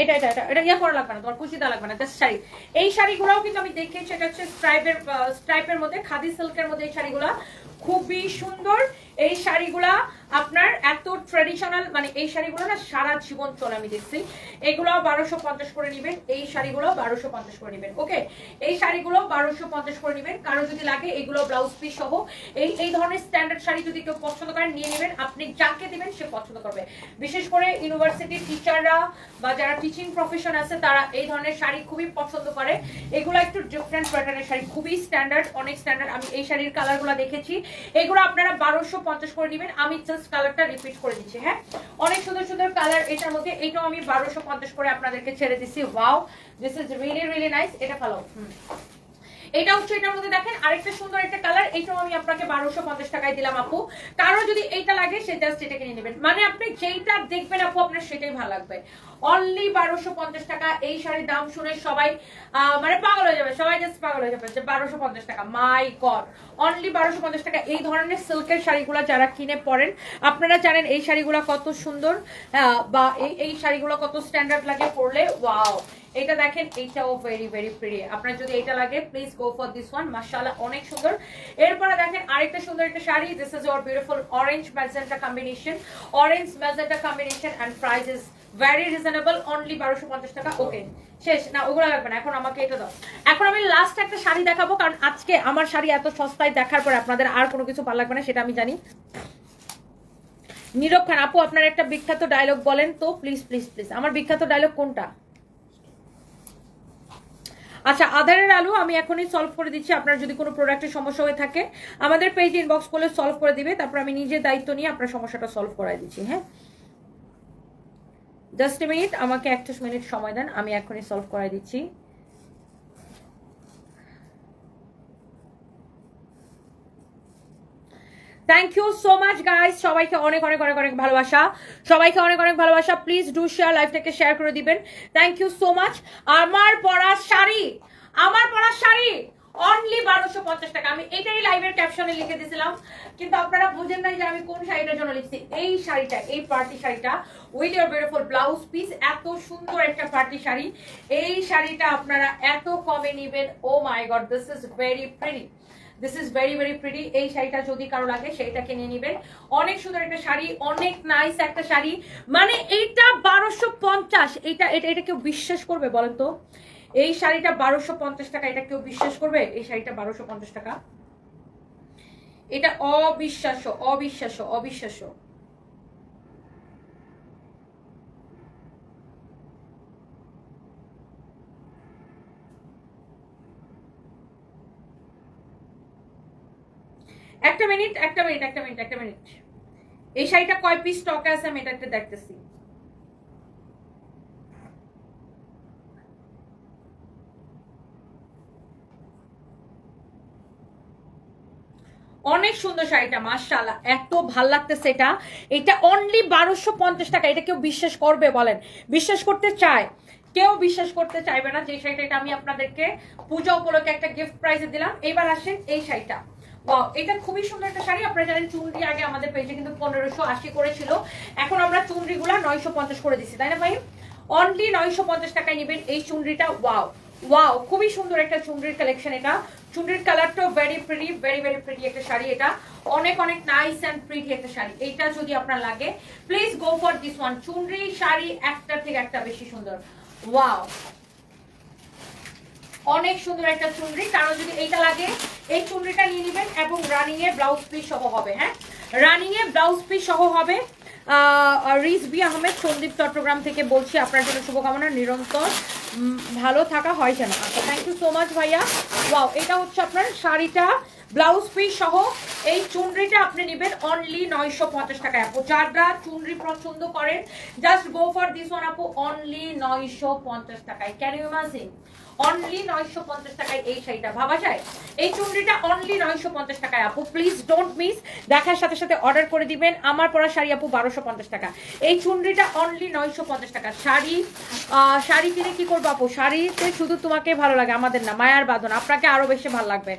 এটা এটা এটা এটা ইয়ে করা লাগবে না, তোমার কুচিতা লাগবে না জাস্ট শাড়ি। এই শাড়িগুলোও কিন্তু আমি দেখেছি, এটা হচ্ছে স্ট্রাইপের স্ট্রাইপের মধ্যে, খাদি সিল্কের মধ্যে এই শাড়িগুলো খুবই সুন্দর। এই শাড়িগুলা আপনার এত ট্রেডিশনাল মানে এই শাড়িগুলো না সারা জীবন চলে, আমি দেখছি। এগুলো বারোশো পঞ্চাশ করে নেবেন, এই শাড়িগুলো বারোশো পঞ্চাশ করে নেবেন ওকে এই শাড়িগুলো বারোশো পঞ্চাশ করে নেবেন, কারও যদি লাগে এগুলো ব্লাউজ পিস সহ, এই এই ধরনের স্ট্যান্ডার্ড শাড়ি যদি কেউ পছন্দ করেন, নিয়ে নেবেন, আপনি যাকে দিবেন সে পছন্দ করবে। বিশেষ করে ইউনিভার্সিটির টিচাররা বা যারা টিচিং প্রফেশন আছে, তারা এই ধরনের শাড়ি খুবই পছন্দ করে। এগুলো একটু ডিফারেন্ট প্যাটার্নের শাড়ি, খুবই স্ট্যান্ডার্ড অনেক স্ট্যান্ডার্ড আমি এই শাড়ির কালারগুলো দেখেছি। এগুলো আপনারা বারোশো পঞ্চাশ করে নেবেন। আমি জাস্ট কালারটা রিপিট করে দিচ্ছি হ্যাঁ? অনেক সুন্দর সুন্দর কালার এটার মধ্যে এটাও আমি বারোশো পঞ্চাশ করে আপনাদেরকে ছেড়ে দিচ্ছি। Wow this is really really nice এটা ভালো হুম। এটা হচ্ছে এটার মধ্যে দেখেন আরেকটা সুন্দর একটা কালার এটাও আমি আপনাকে বারোশো পঞ্চাশ টাকায় দিলাম আপু। কারও যদি এইটা লাগে, সে জাস্ট এটা কিনে নেবেন। মানে আপনি যেইটা দেখবেন আপু, আপনার সেটাই ভালো লাগবে। অনলি বারোশো পঞ্চাশ টাকা, এই শাড়ির দাম শুনে সবাই মানে পাগল হয়ে যাবে, সবাই জাস্ট পাগল হয়ে যাবে যে বারোশো পঞ্চাশ টাকা। মাই গড অনলি বারোশো পঞ্চাশ টাকা, এই ধরনের সিল্কের শাড়িগুলো যারা কিনে পরেন, আপনারা জানেন এই শাড়িগুলো কত সুন্দর বা এই এই শাড়িগুলো কত স্ট্যান্ডার্ড লাগে পরলে ওয়াও এটা দেখেন, এইটাও ভেরি ভেরি প্রিয় আপনার যদি এটা লাগে please go for this one মাশাআল্লাহ, অনেক সুন্দর। এরপরে দেখেন, আরেকটা সুন্দর একটা sari. This is your beautiful orange magenta combination orange magenta combination and price is very reasonable only বারোশো পঞ্চাশ টাকা। ওকে শেষ। না, ওগুলো লাগবে না। এখন আমাকে এটা দাও। এখন আমি লাস্ট একটা শাড়ি দেখাবো, কারণ আজকে আমার শাড়ি এত সস্তায় দেখার পর আপনাদের আর কোনো কিছু ভালো লাগবে না, সেটা আমি জানি। খান, আপু, আপনার একটা বিখ্যাত ডায়লগ বলেন তো? প্লিজ প্লিজ প্লিজ আমার বিখ্যাত ডায়লগ কোনটা? আচ্ছা আধারের আলু আমি এখনই সলভ করে দিচ্ছি। আপনার যদি কোনো প্রোডাক্টের সমস্যা হয়ে থাকে, আমাদের পেজ ইনবক্স করলে সলভ করে দিবে। তারপর আমি নিজে দায়িত্ব নিয়ে আপনার সমস্যাটা সলভ করাই দিচ্ছি হ্যাঁ? জাস্ট মিনিট আমাকে একটা মিনিট সময় দেন, আমি এখনই সলভ করাই দিচ্ছি। Thank you so much guys সবাইকে অনেক অনেক অনেক অনেক ভালোবাসা। সবাইকে অনেক অনেক ভালোবাসা। প্লিজ ডু শেয়ার লাইফটাকে শেয়ার করে দিবেন। থ্যাংক ইউ সো মাচ আমার পরা শাড়ি, আমার পরা শাড়ি অনলি বারোশো পঞ্চাশ টাকা। আমি এটাই লাইভের ক্যাপশনে লিখে দিয়েছিলাম। কিন্তু আপনারা বুঝেন নাই যে আমি কোন শাড়িটার জন্য লিখছি। এই শাড়িটা, এই পার্টি শাড়িটা with your beautiful blouse piece এত সুন্দর একটা পার্টি শাড়ি। এই শাড়িটা আপনারা এত কমে নিবেন। ও my god this is very pretty this is very very pretty এই শাড়িটা যদি কারও লাগে, সেইটাকে নিয়ে নেবেন। অনেক সুন্দর একটা শাড়ি, অনেক নাইস একটা শাড়ি। মানে এইটা বারোশো পঞ্চাশ। এটা এটা এটা কেউ বিশ্বাস করবে বলেন তো? এই শাড়িটা বারোশো পঞ্চাশ টাকা, এটা কেউ বিশ্বাস করবে? এই শাড়িটা বারোশো পঞ্চাশ টাকা। এটা অবিশ্বাস্য অবিশ্বাস্য অবিশ্বাস্য। একটা মিনিট একটা মিনিট একটা মিনিট একটা মিনিট এই শাড়িটা কয় পিস স্টকে আছে আমি এটা একটা দেখতেছি। অনেক সুন্দর শাড়িটা মার্শাল্লাহ এত ভালো লাগতেছে এটা। এটা অনলি বারোশো পঞ্চাশ টাকা, এটা কেউ বিশ্বাস করবে বলেন। বিশ্বাস করতে চায়। কেউ বিশ্বাস করতে চাইবে না যে শাড়িটা এটা আমি আপনাদেরকে পূজা উপলক্ষে একটা গিফট প্রাইজে দিলাম। এবার আসেন এই শাড়িটা। এটা খুবই সুন্দর একটা শাড়ি। আপনারা জানেন চুনরি আগে আমাদের পেজে কিন্তু পনেরোশো আশি করেছিল। এখন আমরা চুনরি গুলা নয়শো পঞ্চাশ করে দিচ্ছি, তাই না ভাই অনলি নয়শো পঞ্চাশ টাকায় নেবেন এই চুনরিটা। ওয়াও ওয়াও খুবই সুন্দর একটা চুনরির কালেকশন এটা। চুনরির কালারটাও very pretty very very pretty একটা শাড়ি এটা। অনেক অনেক নাইস অ্যান্ড প্রিটি একটা শাড়ি। এইটা যদি আপনার লাগে please go for this one চুনরি sari একটার থেকে একটা বেশি সুন্দর। ওয়াও অনেক সুন্দর একটা চুনরি। কারণ যদি এইটা লাগে, এই চুনরিটা নিয়ে নেবেন এবং রানিং এ ব্লাউজ পিস সহ হবে হ্যাঁ? রানিং এ ব্লাউজ পিস সহ হবে রিজবি আহমেদ সন্দীপ চট্টগ্রাম থেকে বলছি, আপনার জন্য শুভকামনা, নিরন্তর ভালো থাকা হয় যেন। আচ্ছা থ্যাংক ইউ সো মাচ ভাইয়া। ওয়াও এটা হচ্ছে আপনার শাড়িটা ব্লাউজ পিস সহ। এই চুনরিটা আপনি নেবেন অনলি নয়শো পঞ্চাশ টাকায় আপু, যারা চুনরি পছন্দ করেন just go for this one আপু অনলি নয়শো পঞ্চাশ টাকায়। ক্যান ইউ ইমাজিন অনলি নয়শো পঞ্চাশ টাকায় এই শাড়িটা ভাবা যায়। এই চুনরিটা অনলি নয়শো পঞ্চাশ টাকায় আপু। প্লিজ ডোন্ট মিস দেখার সাথে সাথে অর্ডার করে দিবেন। আমার পরা শাড়ি আপু বারোশো পঞ্চাশ টাকা। এই চুনরিটা অনলি নয়শো পঞ্চাশ টাকা। শাড়ি শাড়ি কিনে কি করব আপু? শাড়িতে শুধু তোমাকে ভালো লাগে আমাদের না। মায়ার বাঁধন আপনাকে আরও বেশি ভালো লাগবে।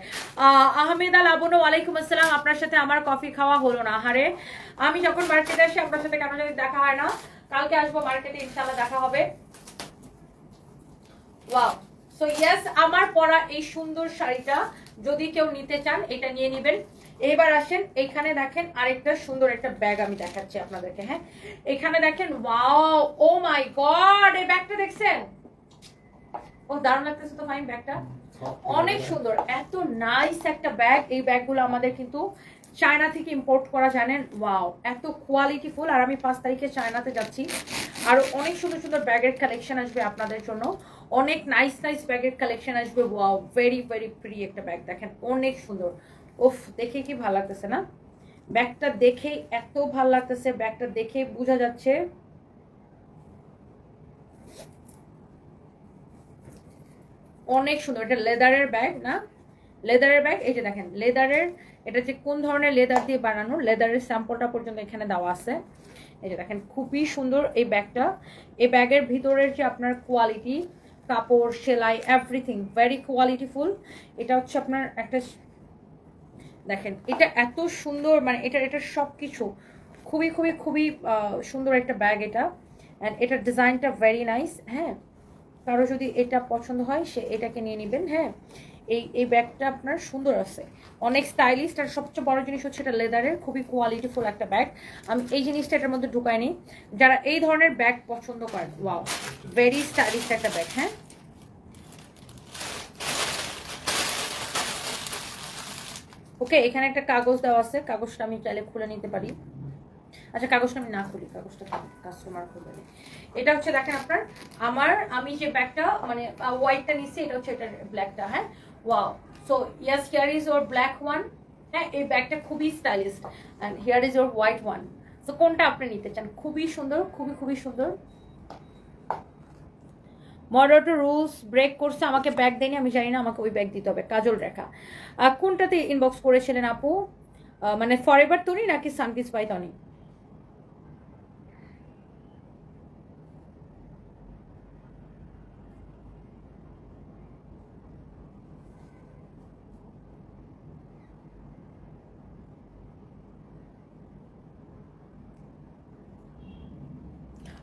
আহ, আহমেদ আল আবনু ওয়ালাইকুম আসসালাম। আপনার সাথে আমার কফি খাওয়া হলো না। হারে আমি যখন মার্কেটে আসি আপনার সাথে কেন যদি দেখা হয় না। কালকে আসব মার্কেটে ইনশাল্লাহ দেখা হবে। ওয়াও সো ইয়েস আমার পরা এই সুন্দর শাড়িটা যদি কেউ নিতে চান এটা নিয়ে নেবেন। এবার আসেন এখানে দেখেন আরেকটা সুন্দর একটা ব্যাগ আমি দেখাচ্ছি আপনাদেরকে হ্যাঁ? এখানে দেখেন ওয়াও ও মাই গড এই ব্যাগটা দেখছেন? ও দারুণ লাগতেছে তো ফাইন ব্যাগটা? অনেক সুন্দর এত নাইস একটা ব্যাগ। এই ব্যাগগুলো আমাদের কিন্তু চায়না থেকে ইম্পোর্ট করা জানেন? ওয়াও এত কোয়ালিটি ফুল আর আমি পাঁচ তারিখে চায়নাতে যাচ্ছি। আর অনেক সুন্দর সুন্দর ব্যাগের কালেকশন আসবে আপনাদের জন্য। অনেক নাইস নাইস ব্যাগের কালেকশন আসবে। ওয়াও ভেরি ভেরি প্রি একটা ব্যাগ দেখেন, অনেক সুন্দর। ওফ দেখে কি ভালো লাগতেছে না? ব্যাগটা দেখে এত ভালো লাগতেছে ব্যাগটা দেখে বোঝা যাচ্ছে। অনেক সুন্দর, এটা লেদারের ব্যাগ না? লেদারের ব্যাগ এই যে দেখেন লেদারের এটা যে কোন ধরনের লেদার দিয়ে বানানো লেদারের স্যাম্পলটা পর্যন্ত এখানে দেওয়া আছে। এই যে দেখেন, খুবই সুন্দর এই ব্যাগটা এই ব্যাগের ভিতরের যে আপনার কোয়ালিটি কাপড়, সেলাই এভরিথিং ভেরি কোয়ালিটিফুল এটা হচ্ছে আপনার একটা দেখেন, এটা এত সুন্দর মানে এটা এটা সব কিছু খুবই খুবই খুবই সুন্দর একটা ব্যাগ এটা। অ্যান্ড এটার ডিজাইনটা ভেরি নাইস হ্যাঁ? কারও যদি এটা পছন্দ হয়, সে এটাকে নিয়ে নেবেন হ্যাঁ? এই এই ব্যাগটা আপনার সুন্দর আছে। অনেক স্টাইলিশ আর সবচেয়ে বড় জিনিস হচ্ছে এটা লেদারের খুবই কোয়ালিটিফুল একটা ব্যাগ আমি এই জিনিসটা এটার মধ্যে ঢুকাইনি যারা এই ধরনের ব্যাগ পছন্দ করেন ওয়াও ভেরি স্টাইলিশ একটা ব্যাগ হ্যাঁ? ওকে এখানে একটা কাগজ দেওয়া আছে। কাগজটা আমি চাইলে খুলে নিতে পারি। আচ্ছা কাগজটা আমি না খুলি, কাগজটা কাস্টমার খুলবে। এটা হচ্ছে দেখেন আপনার, আমার, আমি যে ব্যাগটা মানে হোয়াইটটা নিচ্ছি, এটা হচ্ছে এটা ব্ল্যাকটা হ্যাঁ? Wow so yes here is your black one হ্যাঁ এই ব্যাগটা খুবই stylish and here is your white one so কোনটা আপনি নিতে চান? খুবই সুন্দর, খুবই খুবই সুন্দর। মডারেটর রুলস ব্রেক করছে, আমাকে ব্যাগ দেয়নি, আমি জানি না, আমাকে ওই ব্যাগ দিতে হবে, কাজল রেখা। কোনটাতে ইনবক্স করেছিলেন আপু? মানে ফরএভার তনি নাকি সানকিস বাই তনি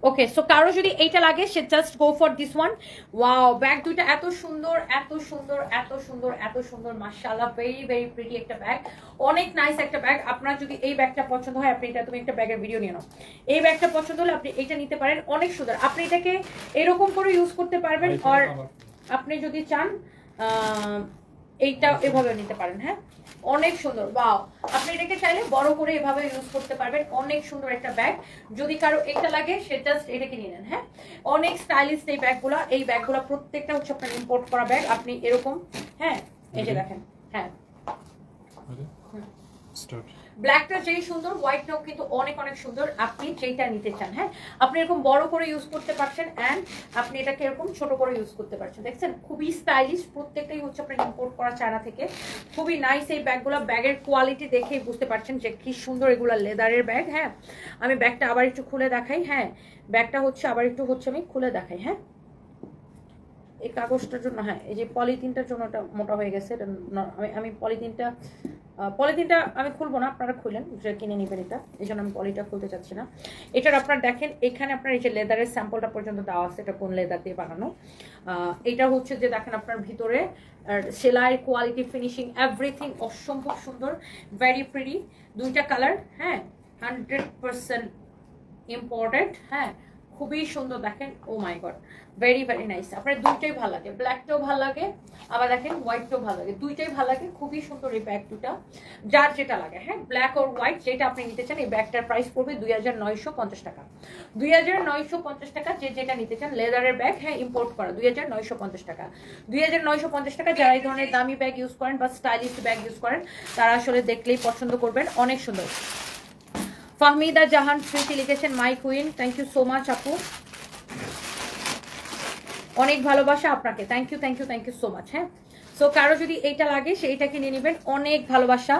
ওকে সো কারও যদি এইটা লাগে সে just go for this one wow bag দুইটা এত সুন্দর এত সুন্দর এত সুন্দর এত সুন্দর মাশাআল্লাহ ভেরি ভেরি প্রিটি একটা ব্যাগ অনেক নাইস একটা ব্যাগ আপনার যদি এই ব্যাগটা পছন্দ হয় আপনি এটা তুমি একটা ব্যাগের ভিডিও নিয়ে নাও। এই ব্যাগটা পছন্দ হলে আপনি এটা নিতে পারেন অনেক সুন্দর। আপনি এটাকে এরকম করে ইউজ করতে পারবেন আর আপনি যদি চান এইটা এভাবে নিতে পারেন হ্যাঁ? অনেক সুন্দর বা আপনি এটাকে চাইলে বড় করে এভাবে ইউজ করতে পারবেন। অনেক সুন্দর একটা ব্যাগ যদি কারও এটা লাগে সেটা জাস্ট এটাকে নিয়ে নেন হ্যাঁ? অনেক স্টাইলিশ এই ব্যাগগুলো এই ব্যাগগুলো প্রত্যেকটা হচ্ছে আপনার ইম্পোর্ট করা ব্যাগ আপনি এরকম হ্যাঁ? এই যে দেখেন হ্যাঁ। স্টার্ট ব্ল্যাকটা যেই সুন্দর হোয়াইটটাও কিন্তু অনেক অনেক সুন্দর। আপনি যেইটা নিতে চান হ্যাঁ? আপনি এরকম বড় করে ইউজ করতে পারছেন অ্যান্ড আপনি এটাকে এরকম ছোট করে ইউজ করতে পারছেন। দেখছেন? খুবই স্টাইলিশ প্রত্যেকটাই হচ্ছে আপনার ইম্পোর্ট করা চায়না থেকে। খুবই নাইস এই ব্যাগগুলো। ব্যাগের কোয়ালিটি দেখেই বুঝতে পারছেন যে কি সুন্দর এগুলো লেদারের ব্যাগ হ্যাঁ? আমি ব্যাগটা আবার একটু খুলে দেখাই হ্যাঁ? ব্যাগটা হচ্ছে, আবার একটু হচ্ছে আমি খুলে দেখাই হ্যাঁ? এই কাগজটার জন্য হ্যাঁ এই যে পলিথিনটার জন্য এটা মোটা হয়ে গেছে, এটা আমি আমি পলিথিনটা পলিথিনটা আমি খুলবো না, আপনারা খুলেন, যে কিনে নেবেন এটা, এই জন্য আমি পলিটা খুলতে চাচ্ছি না। এটার আপনার দেখেন, এখানে আপনার এই যে লেদারের স্যাম্পলটা পর্যন্ত দেওয়া আছে, এটা কোন লেদার দিয়ে বানানো। এটা হচ্ছে যে দেখেন আপনার ভিতরে সেলাইয়ের কোয়ালিটি ফিনিশিং এভরিথিং অসম্ভব সুন্দর ভেরি প্রিটি দুইটা কালার হ্যাঁ হান্ড্রেড পার্সেন্ট ইম্পর্টেন্ট হ্যাঁ খুবই সুন্দর দেখেন ও my god very very nice আপনার দুইটাই ভালো লাগে ব্ল্যাকটাও ভালো লাগে, আবার দেখেন হোয়াইটটাও ভালো লাগে। দুইটাই ভালো লাগে, খুবই সুন্দর এই ব্যাগ দুটা। যার যেটা লাগে হ্যাঁ ব্ল্যাক ওর হোয়াইট যেটা আপনি নিতে চান, এই ব্যাগটার প্রাইস পড়বে দুই হাজার নয়শো পঞ্চাশ টাকা। দুই হাজার নয়শো পঞ্চাশ টাকা, যে যেটা নিতে চান লেদারের ব্যাগ হ্যাঁ ইম্পোর্ট করা, দুই হাজার নয়শো পঞ্চাশ টাকা। দুই হাজার নয়শো পঞ্চাশ টাকা, যারা এই ধরনের দামি ব্যাগ ইউজ করেন বা স্টাইলিশ ব্যাগ ইউজ করেন, তারা আসলে দেখলেই পছন্দ করবেন, অনেক সুন্দর। ফাহমিদা জাহান স্মৃতি লিখেছেন my queen. Thank you so much আপু। অনেক ভালোবাসা আপনাকে। Thank you thank you thank you so much হ্যাঁ। সো কারও যদি এইটা লাগে, সেইটাকে নিয়ে নেবেন। অনেক ভালোবাসা।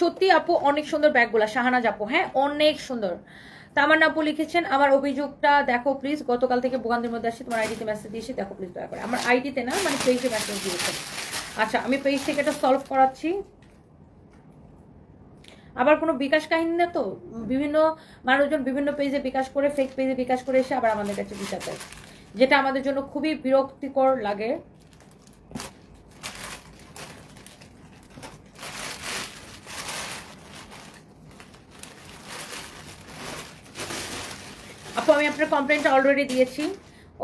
সত্যি, আপু, অনেক সুন্দর ব্যাগগুলা, শাহানাজ আপু হ্যাঁ অনেক সুন্দর। তামান্না আপু লিখেছেন, আমার অভিযোগটা দেখো প্লিজ গতকাল থেকে ভোগান্তির মধ্যে আসছি তোমার আইডিতে মেসেজ দিয়েছি দেখো প্লিজ দয়া করে। আমার আইডিতে না মানে পেজে মেসেজ দিয়েছেন আচ্ছা আমি পেজ থেকে এটা সলভ করাচ্ছি। আবার কোনো বিকাশ কাহিনী না তো? বিভিন্ন মানুষজন বিভিন্ন পেজে বিকাশ করে ফেক পেজে বিকাশ করে এসে আবার আমাদের কাছে বিচার দেয়। যেটা আমাদের জন্য খুবই বিরক্তিকর লাগে। আপু, আমি আপনার কমপ্লেনটা অলরেডি দিয়েছি।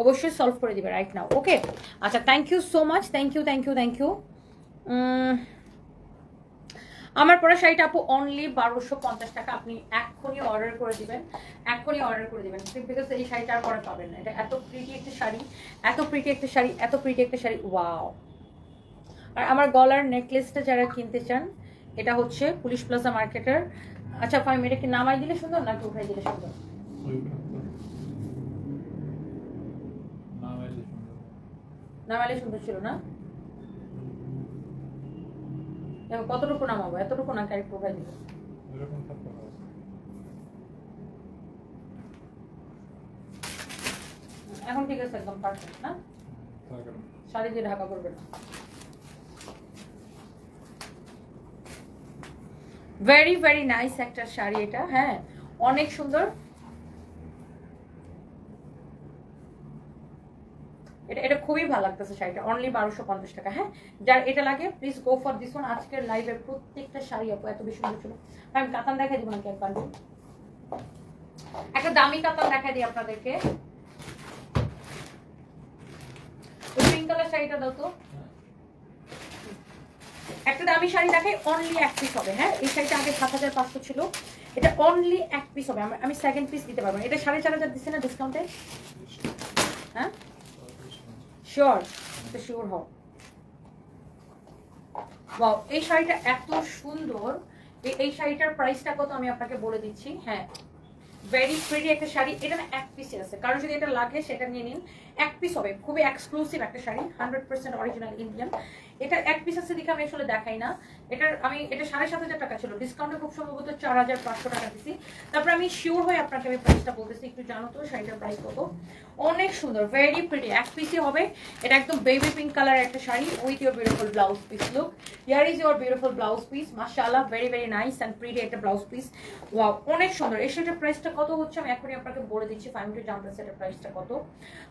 অবশ্যই সলভ করে দিবে রাইট নাও ওকে আচ্ছা thank you so much thank you thank you thank you আমার পরে শাড়িটা আপু অনলি বারোশো পঞ্চাশ টাকা। আপনি এক্ষুনি অর্ডার করে দিবেন। এক্ষুনি অর্ডার করে দিবেন। বিকজ এই শাড়িটা আর পরে পাবেন না। এটা এত প্রিটি একটা শাড়ি এত প্রিটি একটা শাড়ি এত প্রিটি একটা শাড়ি। ওয়াও আর আমার গলার নেকলেসটা যারা কিনতে চান এটা হচ্ছে পুলিশ প্লাজা মার্কেটের। আচ্ছা ফাইম এটা কি নামাই দিলে সুন্দর নাকি উঠাই দিলে সুন্দর। নামাইলে সুন্দর ছিল না? দেখো কতটুকু নামাবো? এতটুকু না ক্যারেক্ট উঠাই দিবে? এখন ঠিক আছে একদম পারফেক্ট না? শাড়ি দিয়ে ঢাকা করবে না। ভেরি ভেরি নাইস একটা শাড়ি এটা হ্যাঁ। অনেক সুন্দর। এটা এটা খুবই ভালো লাগতেছে শাড়িটা। অনলি বারোশো পঞ্চাশ টাকা। হ্যাঁ যার এটা লাগে please go for this one আজকের লাইভের প্রত্যেকটা শাড়ি আপু এত বেশি সুন্দর ছিল। আমি কাতান দেখাই দিব নাকি একবার? একটা দামি কাতান দেখাই দিই আপনাদেরকে। পিঙ্ক কালার শাড়িটা দাও তো। একটা দামি শাড়ি দেখাই অনলি এক পিস হবে। হ্যাঁ এই শাড়িটা আগে সাত হাজার পাঁচশো ছিল। এটা অনলি এক পিস হবে। আমি- সেকেন্ড পিস দিতে পারব। এটা সাড়ে চার হাজার দিচ্ছে না ডিসকাউন্টে হ্যাঁ? শিওর তো শিওর হও। Wow, এই শাড়িটা এত সুন্দর। এই- শাড়িটার প্রাইসটা কত আমি আপনাকে বলে দিচ্ছি। হ্যাঁ ভেরি প্রিটি একটা শাড়ি। এটা এক পিসে আছে। কারণ যদি এটা লাগে সেটা নিয়ে নিন। এক পিস হবে। খুবই এক্সক্লুসিভ একটা sari. Hundred percent original Indian এটা এক পিস আছে দেখে আমি আসলে দেখাই না। এটার আমি, এটা সাড়ে সাত হাজার টাকা ছিল। ডিসকাউন্টে খুব সম্ভবত চার হাজার পাঁচশো টাকা দিছি। তারপর আমি শিওর হয়ে আপনাকে আমি প্রাইসটা বলতেছি, একটু জানো তো, শাড়িটার প্রাইস কত? অনেক সুন্দর ভেরি প্রিটি এক পিসই হবে। এটা একদম বেবি পিঙ্ক কালারের একটা sari with your beautiful blouse piece look here is your beautiful blouse piece মাশাআল্লাহ very very nice and pretty একটা ব্লাউজ পিস ওয়াও অনেক সুন্দর। এই শাড়িটার প্রাইসটা কত হচ্ছে? আমি এখনই আপনাকে বলে দিচ্ছি ফাইভ টু জানতে সেটার প্রাইসটা কত?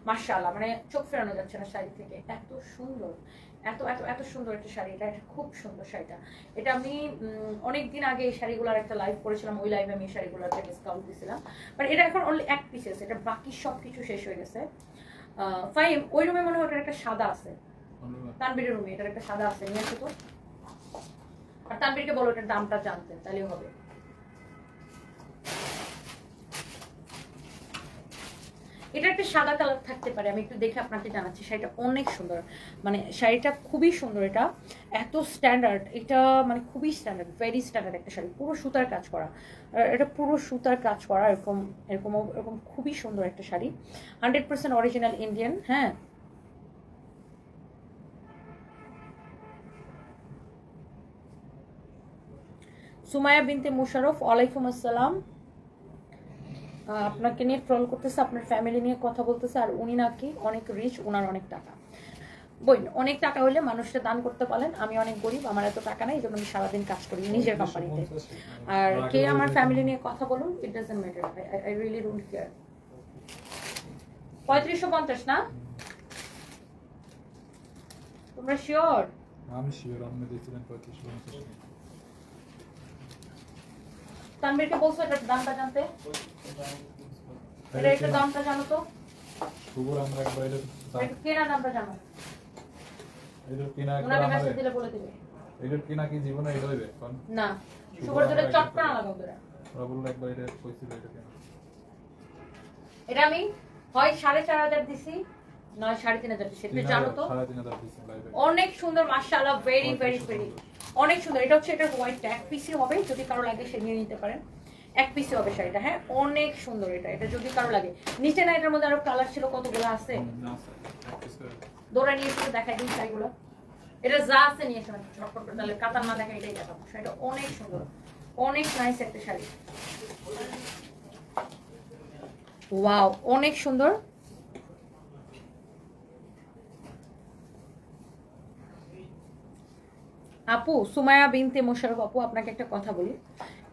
মাশাআল্লাহ মানে চোখ ফেরানো যাচ্ছে না শাড়ি থেকে। এত সুন্দর। এত এত এত সুন্দর একটা শাড়ি এটা এটা খুব সুন্দর শাড়িটা। এটা আমি অনেক দিন আগে এই শাড়িগুলোর একটা লাইভ করেছিলাম ওই লাইভে আমি এই একটা ডিসকাউন্ট দিয়েছিলাম বাট এটা এখন অনলি এক পিস আছে এটা বাকি সব কিছু শেষ হয়ে গেছে। ফাইম ওই রুমে মনে হয় ওটার একটা সাদা আছে। তানবীরের রুমে এটার একটা সাদা আছে নিয়ে আসো তো। আর তানবীরকে বলো এটার দামটা জানতে তাহলেও হবে। এটা একটা সাদা কালার থাকতে পারে, আমি একটু দেখে আপনাকে জানাচ্ছি, শাড়িটা অনেক সুন্দর। মানে শাড়িটা খুবই সুন্দর এটা, এত স্ট্যান্ডার্ড এটা মানে খুবই স্ট্যান্ডার্ড ভেরি স্ট্যান্ডার্ড একটা শাড়ি, পুরো সুতার কাজ করা। এটা পুরো সুতার কাজ করা, এরকম এরকম এরকম খুবই সুন্দর একটা sari. Hundred percent original Indian হ্যাঁ। সুমায়া বিনতে মুশারফ ওয়ালাইকুম আসসালাম। আপনাকে নিয়ে ট্রল করতেছে আপনার ফ্যামিলি নিয়ে কথা বলতেছে আর উনি নাকি অনেক রিচ ওনার অনেক টাকা। বই অনেক টাকা হলে মানুষটা দান করতে পারেন আমি অনেক গরিব আমার এত টাকা নেই এই জন্য আমি সারাদিন কাজ করি নিজের কোম্পানিতে আর কে আমার ফ্যামিলি নিয়ে কথা বলুন it doesn't matter I really don't care পঁয়ত্রিশশো পঞ্চাশ না? তোমরা শিওর আমি শিওর আপনি দিয়েছিলেন পঁয়ত্রিশ পঞ্চাশ তানবীরকে বলছো এটার দামটা জানতে? এটা একটা দামটা জানো তো? শুভর আমরা একবার এটা কেনার দামটা জানো? এটা কিনা ওনাকে মেসেজ দিলে বলে দিবে। এটা কিনা কি জীবনে এটা হইবে? কারণ না সুপার জোরে চট করে না লাগাও তোরা ওরা বলল একবার এটা কইছিল এটা কেনা এটা আমি হয় সাড়ে চার হাজার দিছি নয় সাড়ে তিন হাজার জানো তো? অনেক সুন্দর মাশাআল্লাহ ভেরি ভেরি ভেরি অনেক সুন্দর। এটা হচ্ছে এটার হোয়াইট এক পিসি হবে যদি কারও লাগে সে নিয়ে নিতে পারেন। এক পিসি হবে শাড়িটা হ্যাঁ? অনেক সুন্দর এটা এটা যদি কারও লাগে। নিচে না এটার মধ্যে আরও কালার ছিল কতগুলো আছে। দৌড়া নিয়ে এসে দেখাই দিন শাড়িগুলো। এটা যা আছে নিয়ে এসে তাহলে কাতার না দেখা এটাই দেখাবো। শাড়িটা অনেক সুন্দর অনেক নাইস একটা শাড়ি। ওয়াও অনেক সুন্দর। আপু সুমায়া বিনতে মোশারফ আপু, আপনাকে একটা কথা বলি।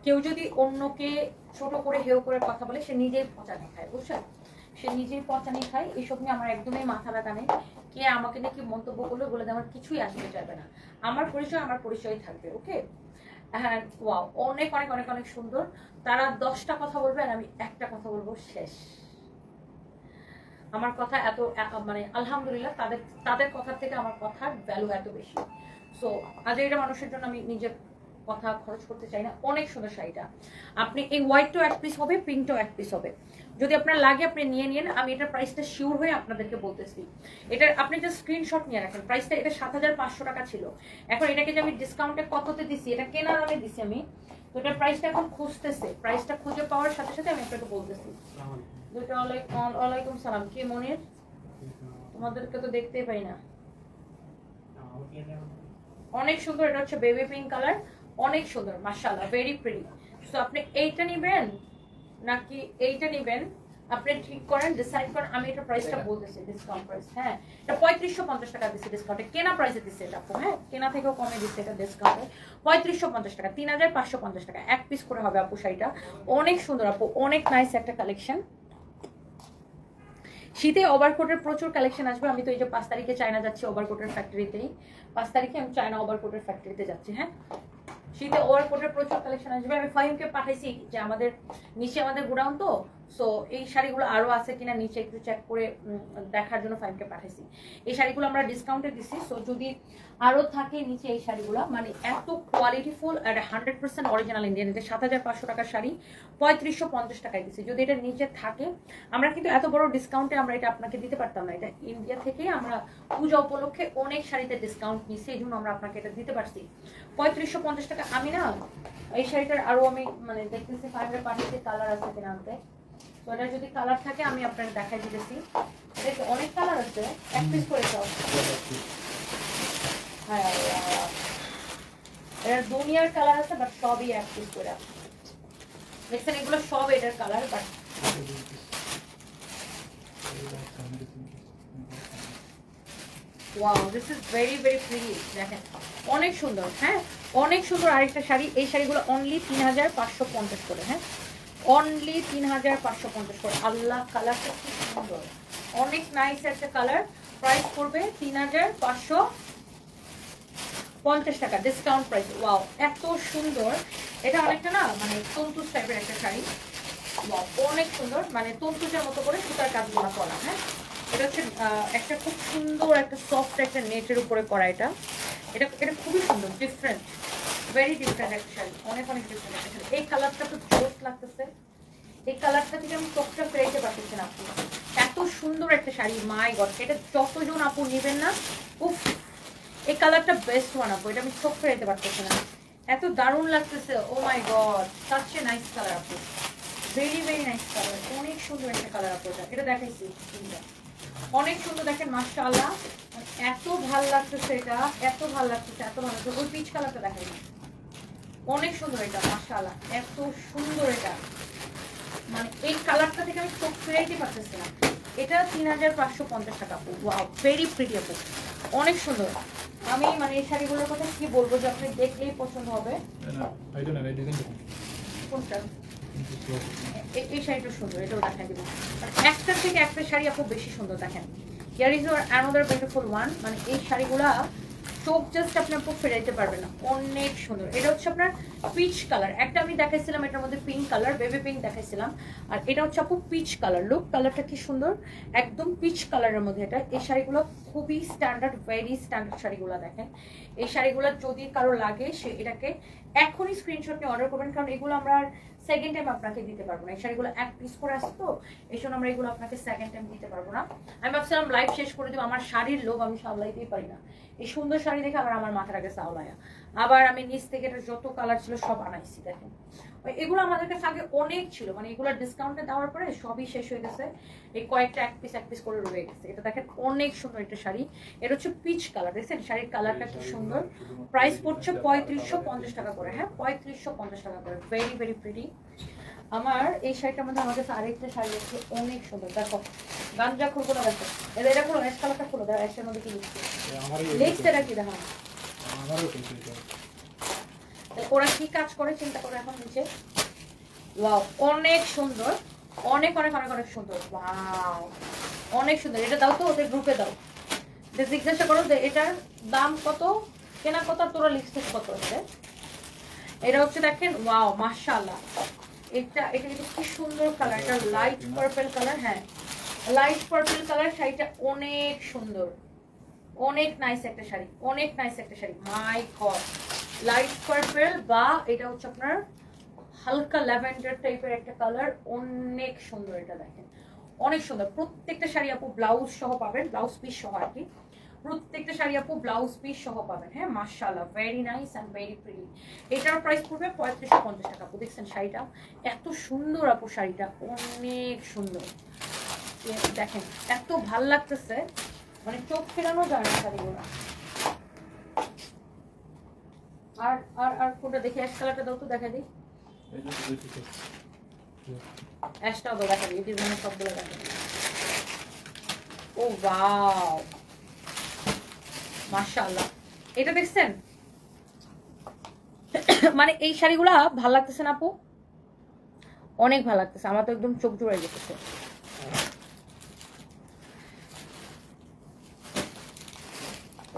কেউ যদি অন্যকে ছোট করে হেউ করে কথা বলে, সে নিজেই পচা দেখায় বুঝছেন? সে নিজেই পচানি খায়, এসব নিয়ে আমার একদমই মাথা ব্যথা নেই। কে আমাকে নিয়ে কি মন্তব্য করল বলে আমার কিছুই আসতে চাইবে না। আমার পরিচয় আমার পরিচয় থাকবে, ওকে? হ্যাঁ ওয়াও, অনেক অনেক অনেক অনেক সুন্দর। তারা দশটা কথা বলবে আর আমি একটা কথা বলব শেষ। আমার কথা এত মানে আলহামদুলিল্লাহ তাদের তাদের কথা থেকে আমার কথার ভ্যালু এত বেশি। সো আজ এটা মানুষের জন্য আমি নিজের কথা খরচ করতে চাই না। অনেক সুন্দর শাড়িটা আপনি এই হোয়াইটটাও এক পিস হবে পিঙ্কটাও এক পিস হবে। যদি আপনার লাগে, আপনি নিয়ে নিন আমি এটার প্রাইসটা শিওর হয়ে আপনাদেরকে বলতেছি। এটার, আপনি যে স্ক্রিনশট নিয়ে রাখেন। প্রাইসটা এটা সাত হাজার পাঁচশো টাকা ছিল। এখন এটাকে যে আমি ডিসকাউন্টে কততে দিছি, এটা কেনা দামে দিছি আমি। তো এটার প্রাইসটা এখন খুঁজতেছে। প্রাইসটা খুঁজে পাওয়ার সাথে সাথে আমি আপনাকে বলতেছি। দুইটা ওয়ালাইকুম সালাম। কে মনির? তোমাদেরকে তো দেখতেই পাই না। অনেক সুন্দর এটা হচ্ছে বেবি পিঙ্ক কালার অনেক সুন্দর মাশাআল্লাহ ভেরি প্রিটি সো আপনি এইটা নেবেন নাকি এইটা নেবেন? আপনি ঠিক করেন ডিসাইড করেন আমি এটা প্রাইসটা বলতেছি ডিসকাউন্ট প্রাইস হ্যাঁ। এটা পঁয়ত্রিশশো পঞ্চাশ টাকা দিচ্ছে ডিসকাউন্টে কেনা প্রাইসে দিচ্ছে এটা আপু হ্যাঁ। কেনা থেকেও কমে দিচ্ছে এটা ডিসকাউন্টে পঁয়ত্রিশশো পঞ্চাশ টাকা তিন হাজার পাঁচশো পঞ্চাশ টাকা এক পিস করে হবে আপু শাড়িটা। অনেক সুন্দর আপু অনেক নাইস একটা কালেকশন শীতে ওভারকোটের প্রচুর কালেকশন আসবে। আমি তো এই যে পাঁচ তারিখে চায়না যাচ্ছি ওভারকোটের ফ্যাক্টরিতেই পাঁচ তারিখে আমি চায়না ওভারকোটের ফ্যাক্টরিতে যাচ্ছি হ্যাঁ? শীতে ওভারকোটের প্রচুর কালেকশন আসবে। আমি ফাহিমকে পাঠাইছি যে আমাদের নিচে আমাদের গোডাউন তো সো এই শাড়িগুলো আরও আছে কিনা নিচে একটু চেক করে দেখার জন্য ফাইভকে পাঠাইছি। এই শাড়িগুলো আমরা ডিসকাউন্টে দিচ্ছি সো যদি আরও থাকে নিচে এই শাড়িগুলো মানে এত কোয়ালিটিফুল আর হান্ড্রেড পার্সেন্ট অরিজিনাল ইন্ডিয়ান সাত হাজার পাঁচশো টাকার শাড়ি, পঁয়ত্রিশশো পঞ্চাশ টাকায় দিচ্ছি যদি এটা নিচে থাকে, আমরা কিন্তু এত বড় ডিসকাউন্টে আমরা এটা আপনাকে দিতে পারতাম না। এটা ইন্ডিয়া থেকে আমরা পূজা উপলক্ষে অনেক শাড়িতে ডিসকাউন্ট নিচ্ছি এই জন্য আমরা আপনাকে এটা দিতে পারছি। পঁয়ত্রিশশো পঞ্চাশ টাকা, আমি না, এই শাড়িটার আরও আমি মানে দেখতেছি ফাইভের পাঠিয়েছি কালার আছে কিনা আনতে। এটা যদি কালার থাকে, আমি আপনাকে দেখাই দিতেছি। এটা অনেক কালার আছে। এক পিস করে দাও। হ্যাঁ এটার দুনিয়ার কালার আছে বাট সবই এক পিস করে দেখছেন, এগুলো সব এটার colour but wow very very দেখেন, অনেক সুন্দর হ্যাঁ? অনেক সুন্দর আরেকটা শাড়ি। এই শাড়িগুলো অনলি তিন হাজার পাঁচশো পঞ্চাশ করে হ্যাঁ? অনলি তিন হাজার পাঁচশো পঞ্চাশ করে। আল্লাহ কালারটা কি সুন্দর। অনেক নাইস একটা কালার প্রাইস পড়বে তিন হাজার পাঁচশো পঞ্চাশ টাকা। ডিসকাউন্ট প্রাইস ওয়াও এত সুন্দর। এটা অনেকটা না মানে তন্তুজ টাইপের একটা শাড়ি। অনেক সুন্দর। মানে তন্তুজের মতো করে সুতার কাজগুলো করা হ্যাঁ? এটা হচ্ছে একটা খুব সুন্দর একটা সফট একটা নেটের উপরে করা এটা। এটা এটা খুবই সুন্দর ডিফারেন্ট ভেরি ডিফারেন্ট একটা অনেক অনেক ডিফারেন্ট একটা এই কালারটা তো জোস লাগতেছে। এই কালারটা থেকে আমি চোখটা ফেরাইতে পারতেছি আপু। এত সুন্দর একটা শাড়ি মাই গড এটা যতজন আপু নেবেন না, উফ। এই কালারটা বেস্ট ওয়ান আপু, এটা আমি চোখ ফেরাইতে পারতেছি না। এত দারুণ লাগতেছে ও my god a nice colour আপু। ভেরি ভেরি নাইস কালার অনেক সুন্দর একটা কালার আপু এটা। এটা দেখাইছি তিনটা। অনেক সুন্দর দেখেন মাশাআল্লাহ। এত ভালো লাগতেছে এটা এত ভালো লাগতেছে এত ভালো লাগতেছে। ওই পিচ কালারটা দেখাই না। অনেক সুন্দর এটা মাশাআল্লাহ। এত সুন্দর এটা। মানে এই কালারটা থেকে আমি চোখ ফেরাইতে পারতেছি না। এটা তিন হাজার পাঁচশো পঞ্চাশ টাকা। ওয়াও ভেরি প্রিটি আপু অনেক সুন্দর। আমি মানে এই শাড়িগুলোর কথা কি বলব যে আপনি দেখলেই পছন্দ হবে। কোনটা? এই শাড়িটা সুন্দর, এটাও দেখাই দিব। আর একটা থেকে একটা শাড়ি আপু বেশি সুন্দর দেখেন। Here is another beautiful one মানে এই শাড়িগুলা চোখ জাস্ট আপনি আপু ফেরাইতে পারবেন না, অনেক সুন্দর। এটা হচ্ছে আপনার পিচ কালার একটা আমি দেখাইছিলাম, এটার মধ্যে পিঙ্ক কালার বেবি পিঙ্ক দেখাইছিলাম। আর এটা হচ্ছে আপু পিচ কালার লুক কালারটা কি সুন্দর? একদম পিচ কালারের মধ্যে এটা। এই শাড়িগুলো খুবই স্ট্যান্ডার্ড ভেরি স্ট্যান্ডার্ড শাড়িগুলো দেখেন। এই শাড়িগুলো যদি কারও লাগে, সে এটাকে এখনই স্ক্রিনশট নিয়ে অর্ডার করবেন। কারণ এগুলো আমরা সেকেন্ড টাইম আপনাকে দিতে পারব না। এই শাড়িগুলো এক পিস করে আসতো তো এই জন্য আমরা এগুলো আপনাকে সেকেন্ড টাইম দিতে পারব না। আমি ভাবছিলাম লাইভ শেষ করে দিব, আমার শাড়ির লোভ আমি সামলাইতেই পারি না। এই সুন্দর শাড়ি দেখে আবার আমার মাথার আগে সাওলায়া আবার আমি নিচ থেকে এটা যত কালার ছিল সব আনাইছি, দেখেন। এগুলো আমাদের কাছে আগে অনেক ছিল মানে এগুলো ডিসকাউন্টে দেওয়ার পরে সবই শেষ হয়ে গেছে। এই কয়েকটা এক পিস এক পিস করে রয়ে গেছে। এটা দেখেন অনেক সুন্দর একটা শাড়ি। এটা হচ্ছে পিচ কালার দেখছেন? শাড়ির কালারটা কি সুন্দর। প্রাইস পড়ছে পঁয়ত্রিশশো পঞ্চাশ টাকা করে হ্যাঁ? পঁয়ত্রিশশো পঞ্চাশ টাকা করে। ভেরি ভেরি প্রিটি আমার এই শাড়িটার মধ্যে আমার কাছে আরেকটা শাড়ি আছে অনেক সুন্দর। দেখো গাঞ্জা খুলবো না দেখো এটা এটা খুলো অ্যাশ কালারটা খুলো দেখো অ্যাশের মধ্যে কি লিখছে আমারই লিখছে এটা কি দেখো? ওরা কি কাজ করে চিন্তা করে এখন নিচে। ওয়াও অনেক সুন্দর। অনেক অনেক অনেক অনেক সুন্দর। ওয়াও অনেক সুন্দর। এটা দাও তো ওদের গ্রুপে দাও। যে জিজ্ঞাসা করো যে এটার দাম কত কেনা কত তোরা লিখছিস কত আছে। এটা হচ্ছে দেখেন ওয়াও মাশাআল্লাহ। এটা এটা কিন্তু কি সুন্দর কালার এটা লাইট পার্পল কালার হ্যাঁ। লাইট পার্পল কালার শাড়িটা অনেক সুন্দর। অনেক নাইস একটা শাড়ি, অনেক নাইস একটা sari. My god light purple বা এটা হচ্ছে আপনার হালকা ল্যাভেন্ডার টাইপের একটা কালার অনেক সুন্দর এটা দেখেন। অনেক সুন্দর। প্রত্যেকটা শাড়ি আপু ব্লাউজ সহ পাবেন ব্লাউজ পিস সহ আর কি। প্রত্যেকটা শাড়ি আপু ব্লাউজ পিস সহ পাবেন। হ্যাঁ মার্শাল্লাহ very nice and very pretty এটার প্রাইস পড়বে পঁয়ত্রিশশো পঞ্চাশ টাকা। আপু দেখছেন শাড়িটা? এত সুন্দর আপু শাড়িটা অনেক সুন্দর। দেখেন এত ভালো লাগতেছে। মানে চোখ ফেরানো যায় না শাড়িগুলো। আর আর আর কোনটা দেখি? অ্যাশ কালারটা দাও তো দেখা দিই। অ্যাশটাও তো দেখা দিই এটির মানে সবগুলো দেখা দিই। ও ওয়াও মাশাআল্লাহ। এটা দেখছেন? মানে এই শাড়িগুলা ভালো লাগতেছে না আপু? অনেক ভালো লাগতেছে, আমার তো একদম চোখ জুড়ে যেতেছে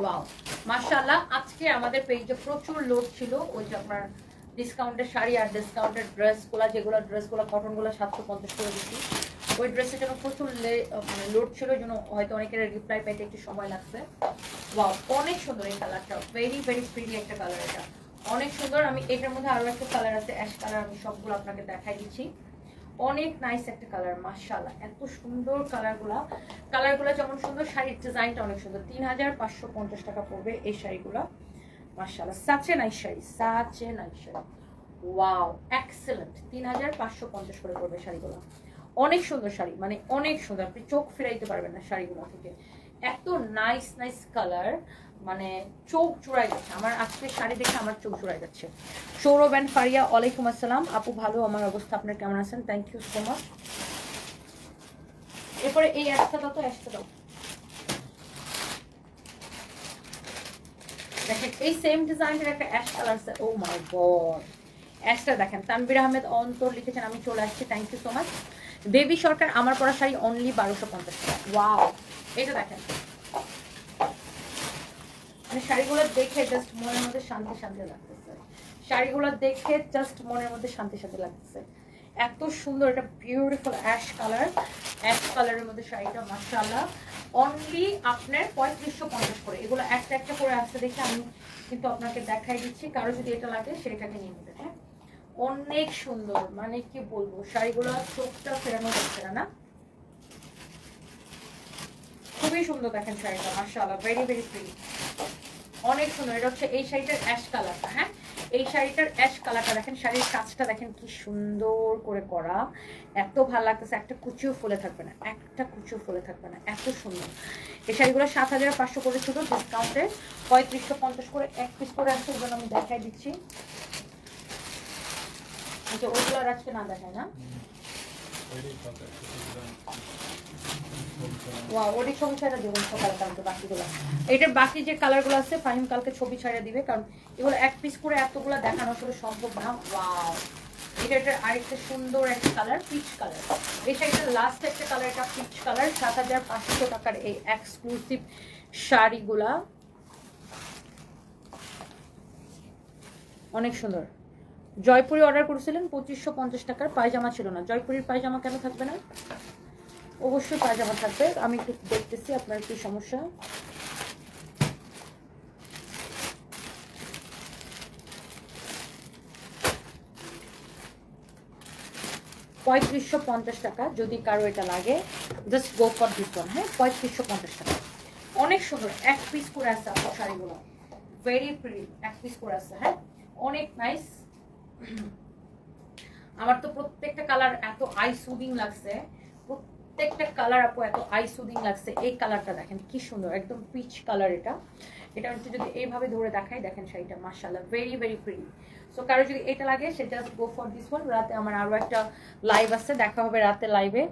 ওয়াও, মাশাআল্লাহ, আজকে আমাদের পেজে প্রচুর লোড ছিল, ওই যে আপনার ডিসকাউন্টের শাড়ি আর ডিসকাউন্টের ড্রেসগুলো যেগুলো ড্রেসগুলো কটনগুলো সাতশো পঞ্চাশ করে দিচ্ছি ওই ড্রেসের জন্য প্রচুর মানে লোড ছিল জন্য হয়তো অনেকের রিপ্লাই পাইতে একটু সময় লাগছে। ওয়াও অনেক সুন্দর এই কালারটা ভেরি ভেরি প্রিটি একটা কালার এটা। অনেক সুন্দর, আমি এটার মধ্যে আরও একটা কালার আছে অ্যাশ কালার আমি সবগুলো আপনাকে দেখাই দিচ্ছি। অনেক নাইস একটা কালার মাশাআল্লাহ, এত সুন্দর কালারগুলা কালারগুলো যেমন সুন্দর, শাড়ির ডিজাইনটা অনেক সুন্দর। তিন হাজার পাঁচশো পঞ্চাশ টাকা পড়বে এই শাড়িগুলো। মাশাআল্লাহ such a nice sari such a nice sari. Wow excellent তিন হাজার পাঁচশো পঞ্চাশ করে পড়বে শাড়িগুলো। অনেক সুন্দর শাড়ি মানে অনেক সুন্দর, আপনি চোখ ফিরাইতে পারবেন না শাড়িগুলো থেকে। এত নাইস নাইস কালার মানে চোখ জোড়াই যাচ্ছে। আমার আজকে শাড়ি দেখে আমার চোখ জোড়াই যাচ্ছে। সৌরভ অ্যান্ড ফারিয়া, ওয়ালাইকুম আসসালাম। আপু ভালো, আমার অবস্থা আপনার কেমন আছেন? থ্যাংক ইউ সো মাচ এরপরে এই একটা দাও তো, একটা দাও। দেখেন, এই সেম ডিজাইনের একটা ash colour oh my god অ্যাশটা দেখেন তানবির আহমেদ অন্তর লিখেছেন, আমি চলে আসছি। Thank you so much Baby Sarkar, আমার পরা শাড়ি অনলি বারোশো পঞ্চাশ টাকা। ওয়াও দেখেন। মানে শাড়িগুলো দেখে জাস্ট মনের মধ্যে শান্তি শান্তি লাগতেছে। শাড়িগুলো দেখে জাস্ট মনের মধ্যে শান্তি শান্তি লাগতেছে। এত সুন্দর, এটা বিউটিফুল অ্যাশ কালার অ্যাশ কালারের মধ্যে শাড়িটা অনলি আপনার পঁয়ত্রিশশো পঞ্চাশ করে। এগুলো একটা একটা করে আসতে দেখে আমি কিন্তু আপনাকে দেখাই দিচ্ছি। কারও যদি এটা লাগে, সেটাকে নিয়ে নেবে হ্যাঁ? অনেক সুন্দর। মানে কি বলব, শাড়িগুলো চোখটা ফেরানো যাচ্ছে না? খুবই সুন্দর দেখেন শাড়িটা, মাশাআল্লাহ ভেরি ভেরি প্রিটি অনেক সুন্দর, এটা হচ্ছে এই শাড়িটার অ্যাশ কালারটা হ্যাঁ? এই শাড়িটার অ্যাশ কালারটা দেখেন, শাড়ির কাজটা দেখেন কি সুন্দর করে করা। এত ভালো লাগতেছে, একটা কুচিও ফুলে থাকবে না, একটা কুচিও ফুলে থাকবে না, এত সুন্দর। এই শাড়িগুলো সাত হাজার পাঁচশো করে ছিল ডিসকাউন্টে পঁয়ত্রিশশো পঞ্চাশ করে, এক পিস করে আসছে ওই আমি দেখাই দিচ্ছি। আচ্ছা ওইগুলো আর আজকে না দেখায় না। এটার বাকি যে কালারগুলো আছে, ফাহিম কালকে ছবি ছাড়া দিবে, কারণ এগুলো এক পিস করে এতগুলো দেখানো সম্ভব না। ওয়াও এটা এটার আরেকটা সুন্দর একটা কালার পিচ কালার এই শাড়িটার লাস্ট একটা কালার এটা পিচ কালার সাত হাজার পাঁচশো টাকার এই এক্সক্লুসিভ শাড়িগুলা। অনেক সুন্দর। জয়পুরি অর্ডার করেছিলেন, পঁচিশশো পঞ্চাশ টাকার পায়জামা ছিল না। জয়পুরির পায়জামা কেন থাকবে না? অবশ্যই পায়জামা থাকবে। আমি একটু দেখতেছি আপনার কি সমস্যা। পঁয়ত্রিশশো পঞ্চাশ টাকা, যদি কারও এটা লাগে just go for this one হ্যাঁ? পঁয়ত্রিশশো পঞ্চাশ টাকা। অনেক সুন্দর, এক পিস করে আছে আপনার শাড়িগুলো। ভেরি প্রিটি এক পিস করে আছে হ্যাঁ? অনেক নাইস আমার তো প্রত্যেকটা কালার এত আই সুদিং লাগছে। প্রত্যেকটা কালার আপু এত আই সুদিং লাগছে। এই কালারটা দেখেন, কি সুন্দর, একদম পিচ কালার এটা। এটা হচ্ছে যদি এইভাবে ধরে দেখাই, দেখেন শাড়িটা মার্শাল্লাহ ভেরি ভেরি প্রিটি সো কারও যদি এটা লাগে সেটা গো ফর দিস ওয়ান রাতে আমার আরও একটা লাইভ আছে, দেখা হবে রাতে লাইভে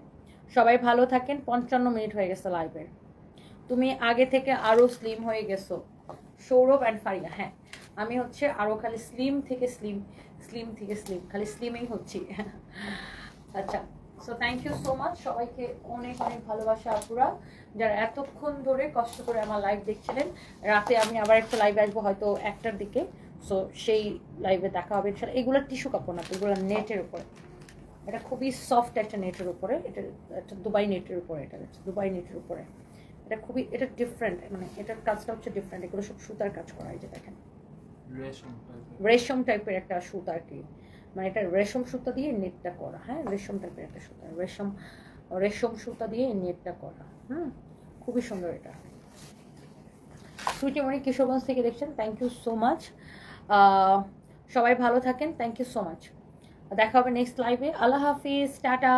সবাই ভালো থাকেন, পঞ্চান্ন মিনিট হয়ে গেছে লাইভের তুমি আগে থেকে আরও স্লিম হয়ে গেছো। সৌরভ অ্যান্ড ফারিয়া হ্যাঁ। আমি হচ্ছে আরও খালি স্লিম থেকে স্লিম স্লিম থেকে স্লিম খালি স্লিমিং হচ্ছি। আচ্ছা so thank you so much সবাইকে অনেক অনেক ভালোবাসা, আপুরা। যারা এতক্ষণ ধরে কষ্ট করে আমার লাইভ দেখছিলেন, রাতে আমি আবার একটা লাইভে আসব হয়তো একটার দিকে। সো সেই লাইভে দেখা হবে ইনশাল্লাহ এগুলো টিস্যু কাপড় না, এগুলো নেটের উপরে। এটা খুবই সফট একটা নেটের উপরে। এটা একটা দুবাই নেটের উপরে এটা দুবাই নেটের উপরে। এটা খুবই, এটা ডিফারেন্ট মানে এটার কাজটা হচ্ছে ডিফারেন্ট এগুলো সব সুতার কাজ করা এই যে দেখেন। রেশম টাইপের একটা সুতা আর কি। মানে এটা রেশম সুতা দিয়ে নেটটা করা হ্যাঁ? রেশম টাইপের একটা সুতা, রেশম রেশম সুতা দিয়ে নেটটা করা, হুম? খুবই সুন্দর এটা। সুইটিমণি কিশোরগঞ্জ থেকে দেখছেন থ্যাংক ইউ সো মাচ সবাই ভালো থাকেন থ্যাংক ইউ সো মাচ দেখা হবে নেক্সট লাইভে আল্লাহ হাফিজ, টাটা।